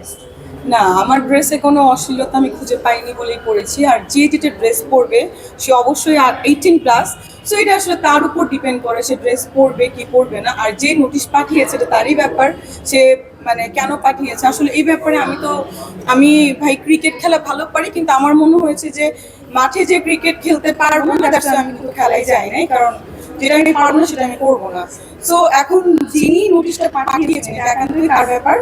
Dress না, আমার ড্রেসে কোনো অশ্লীলতা আমি খুঁজে পাইনি বলেই পড়েছি। আর যে যেটা ড্রেস পরবে, সে অবশ্যই এইটিন প্লাস সো এটা আসলে তার উপর ডিপেন্ড করে সে ড্রেস পরবে কি পরবে না। আর যে নোটিশ পাঠিয়েছে, এটা তারই ব্যাপার, সে মানে কেন পাঠিয়েছে? আসলে এই ব্যাপারে আমি তো, আমি ভাই ক্রিকেট খেলা ভালো পারি, কিন্তু আমার মনে হয়েছে যে মাঠে যে ক্রিকেট খেলতে পারব না why আমি কিন্তু খেলাই যাই নাই, কারণ যেটা আমি পারব না, সেটা আমি করব না। সো এখন যিনি নোটিশটা পাঠিয়েছেন, এটা একান্তই তার ব্যাপার।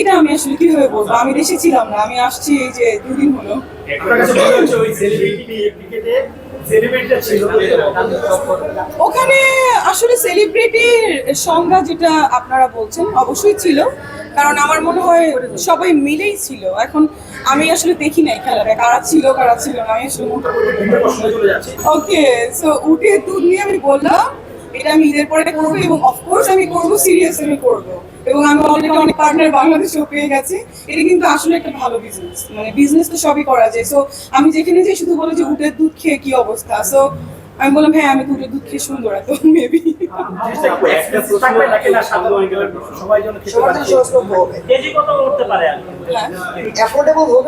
এটা আমি আসলে কীভাবে বলব? আমি দেশে ছিলাম না আমি আসছি এই যে দুদিন হলো। ওখানে আসলে সেলিব্রিটির সংজ্ঞা যেটা আপনারা বলছেন অবশ্যই ছিল কারণ আমার মনে হয় সবাই মিলেই ছিল। এখন আমি আসলে দেখি নাই খেলাটা কারা ছিল কারা ছিল না আমি আসলে ওকে সো উঠে দুধ নিয়ে আমি বললাম এটা আমি ঈদের পরে করব এবং অফকোর্স আমি করব সিরিয়াস আমি করব। এবং আমি অলরেডি অনেক পার্টনার বাংলাদেশেও পেয়ে গেছি। এটা কিন্তু আসলে একটা ভালো বিজনেস মানে বিজনেস তো সবই করা যায়। সো আমি যেখানে যে শুধু বলে যে উটের দুধ খেয়ে কি অবস্থা। সো আমি বললাম হ্যাঁ আমি তো উটের দুধ খেয়ে সুন্দর এত মেবি খেতে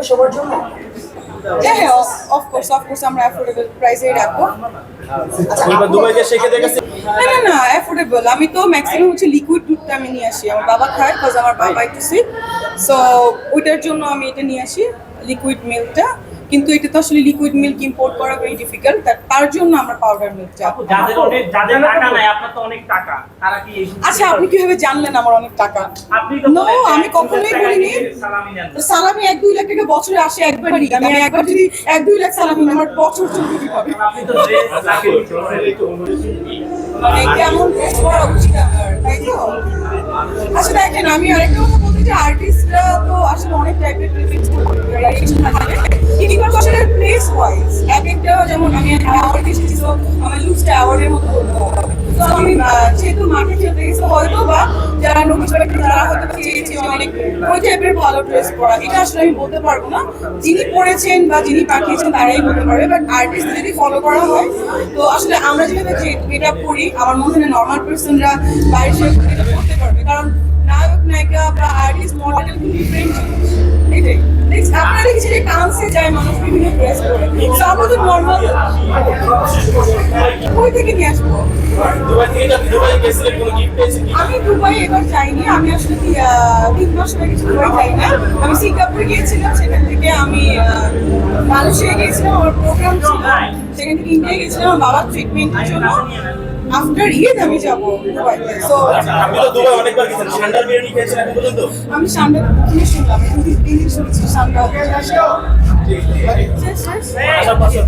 সবার জন্য। হ্যাঁ হ্যাঁ অফকোর্স অফকোর্স আমরা অ্যাফোর্ডেবল প্রাইসেই রাখব। আচ্ছা না না না অ্যাফোর্ডেবল আমি তো ম্যাক্সিমাম হচ্ছে লিকুইড দুধটা আমি নিয়ে আসি। আমার বাবা খায় বিকজ আমার বাবা একটু সিক সো ওইটার জন্য আমি এটা নিয়ে আসি লিকুইড মিল্কটা কিন্তু এটা তো আসলে লিকুইড মিল্ক ইম্পোর্ট করা ভেরি ডিফিকাল্ট তার জন্য আমরা পাউডার মিল্কটা যাদের অনেক যাদের টাকা নাই আপনার তো অনেক টাকা। তারা কি আচ্ছা আপনি কীভাবে জানলেন আমার অনেক টাকা? আপনি তো যে আমি কখনোই বলিনি। সালামি নেন। সালামি এক দুই লাখ টাকা বছরে আসে একবারই আমি একবার যদি এক দুই লাখ সালামি আমার বছর চলবে কীভাবে? আপনি তো মানে কেমন পরা উচিত আমার তাই তো? আচ্ছা দেখেন আমি আরেকটা কথা আর্টিস্টরা তো আসলে অনেক টাইপের ভ্যারিয়েশন থাকে আসলে প্লেস ওয়াইজ এক যেমন আমি অ্যাওয়ার্ড এসেছি তো আমার অ্যাওয়ার্ডের মতো তো আমি যেহেতু মাঠে খেলতে গেছি হয়তো বা যারা পাঠিয়ে তারা হয়তো চেয়েছে অনেক ওই টাইপের ভালো ড্রেস পরা। এটা আসলে আমি বলতে পারব না। যিনি পড়েছেন বা যিনি পাঠিয়েছেন, তারাই বলতে পারবে। বাট আর্টিস্ট যদি ফলো করা হয়, তো আসলে আমরা যেভাবে যে এটা করি, আমার মনে হয় নর্মাল পার্সনরা বাইরে করতে পারবে। কারণ নায়িকা বা আর্টিস্ট মডেল এটাই আপনারা দেখেছি যে কাউন্সে যায় মানুষ বিভিন্ন ড্রেস থেকে নিয়ে আসব? আমি দুবাই এবার যাইনি। আমি আসলে তিন মাস গেছে দুবাই যাই না। আমি সিঙ্গাপুরে গিয়েছিলাম, সেখান থেকে আমি মালয়েশিয়া গিয়েছিলাম। আমার প্রোগ্রাম ছিল। সেখান থেকে ইন্ডিয়া গেছিলাম আমার বাবার ট্রিটমেন্টের জন্য। আফটার ঈদ আমি যাব দুবাইতে সো তো দুবাই অনেকবার গেছেন। শান্ডার বিরিয়ানি খেয়েছেন বলুন তো আমি শান্ডার তুমি শুনলাম আমি তিন দিন শুনছি শান্ডার আসার আচ্ছা, পাশে